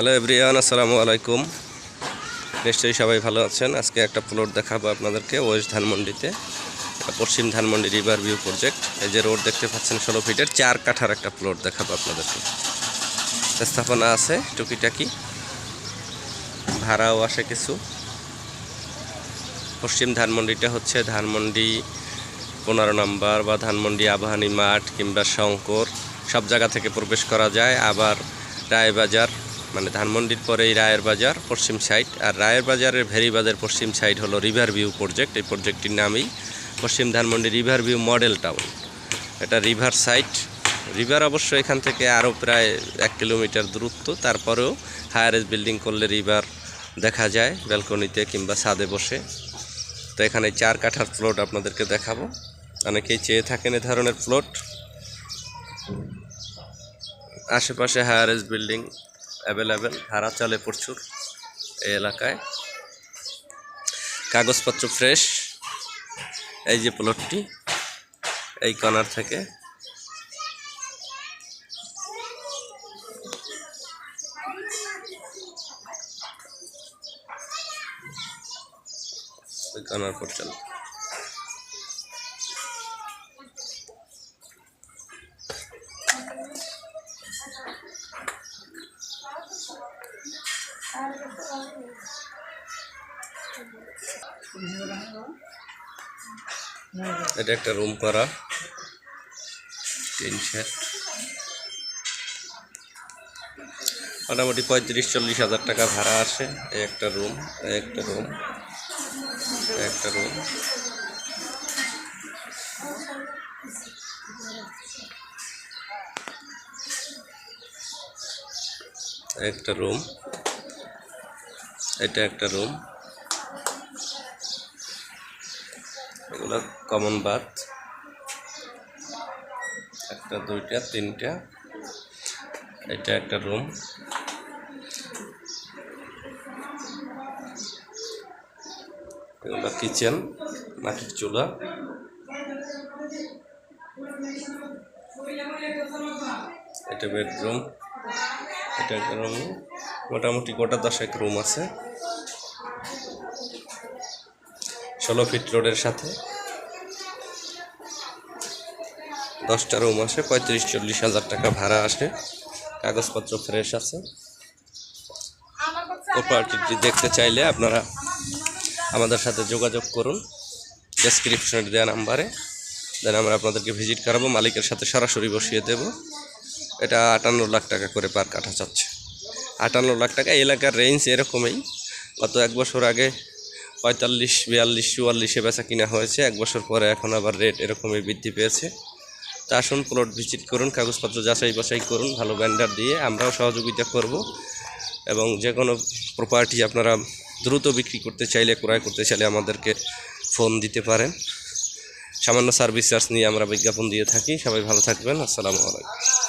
Hello everyone, আসসালামু আলাইকুম। নিশ্চয়ই সবাই ভালো আছেন। আজকে একটা প্লট দেখাবো আপনাদেরকে, ওয়েস্ট ধানমন্ডিতে। পশ্চিম ধানমন্ডি রিভার ভিউ প্রজেক্ট। এই যে রোড দেখতে পাচ্ছেন ষোলো ফিটের চার কাঠার একটা প্লট দেখাবো আপনাদেরকে। স্থাপনা আছে, টুকিটাকি। ভাড়াও আসে কিছু। পশ্চিম ধানমন্ডিটা হচ্ছে ধানমন্ডি পনেরো নম্বর বা ধানমন্ডি আবাহানি মাঠ কিংবা শঙ্কর। সব জায়গা থেকে প্রবেশ করা যায়। আবার রায়বাজার মানে ধানমন্ডির পরেই রায়ের বাজার, পশ্চিম সাইড। আর রায়ের বাজারের ভেরিবাজার পশ্চিম সাইড হলো রিভার ভিউ প্রজেক্ট এই প্রজেক্টটির নামই পশ্চিম Dhanmondi river view model town এটা রিভার সাইড রিভার অবশ্য এখান থেকে আরও প্রায় এক কিলোমিটার দূরত্ব। তারপরেও হায়ার বিল্ডিং করলে রিভার দেখা যায় ব্যালকনিতে কিংবা ছাদে বসে। তো এখানে চার কাঠার প্লট আপনাদেরকে দেখাবো। অনেকেই চেয়ে থাকেন এ ধরনের প্লট আশেপাশে হায়ার বিল্ডিং অ্যাভেলেবেল ভাড়া চলে প্রচুর এই এলাকায়। কাগজপত্র ফ্রেশ এই যে প্লটটি এই কর্নার থেকে। কর্নার পর্যন্ত। এটা একটা রুম করা। তিন সেট মোটামুটি পঁয়ত্রিশ, চল্লিশ হাজার টাকা ভাড়া এই একটা রুম একটা রুম একটা রুম একটা রুম এটা একটা রুম এগুলো কমন বাথ একটা, দুইটা, তিনটা। এটা একটা রুম এগুলো কিচেন মাটির চুলা। এটা বেডরুম এটা একটা রুম মোটামুটি গোটা দশেক রুম আছে। ষোলো ফিট রোডের সাথে। দশটা রুম আসে, পঁয়ত্রিশ, চল্লিশ হাজার টাকা ভাড়া আসে। কাগজপত্র ফ্রেশ আছে। প্রপার্টিটি দেখতে চাইলে আপনারা আমাদের সাথে যোগাযোগ করুন। ডেসক্রিপশনে দেওয়া নাম্বারে। দেন আমরা আপনাদেরকে ভিজিট করাবো। মালিকের সাথে সরাসরি বসিয়ে দেব। এটা আটান্ন লাখ টাকা করে পার কাঠা চাচ্ছে আটান্ন লাখ টাকা এলাকার রেঞ্জ এরকমই। গত এক বছর আগে পঁয়তাল্লিশ, বিয়াল্লিশ, চুয়াল্লিশে বেচা কিনা হয়েছে। এক বছর পরে এখন আবার রেট এরকমই বৃদ্ধি পেয়েছে। তা আসুন প্লট ভিজিট করুন, কাগজপত্র যাচাই বাছাই করুন, ভালো ব্যান্ডার দিয়ে আমরাও সহযোগিতা করব এবং যে কোনো প্রপার্টি আপনারা দ্রুত বিক্রি করতে চাইলে, ক্রয় করতে চাইলে আমাদেরকে ফোন দিতে পারেন। সামান্য সার্ভিস চার্জ নিয়ে আমরা বিজ্ঞাপন দিয়ে থাকি। সবাই ভালো থাকবেন। আসসালামু আলাইকুম।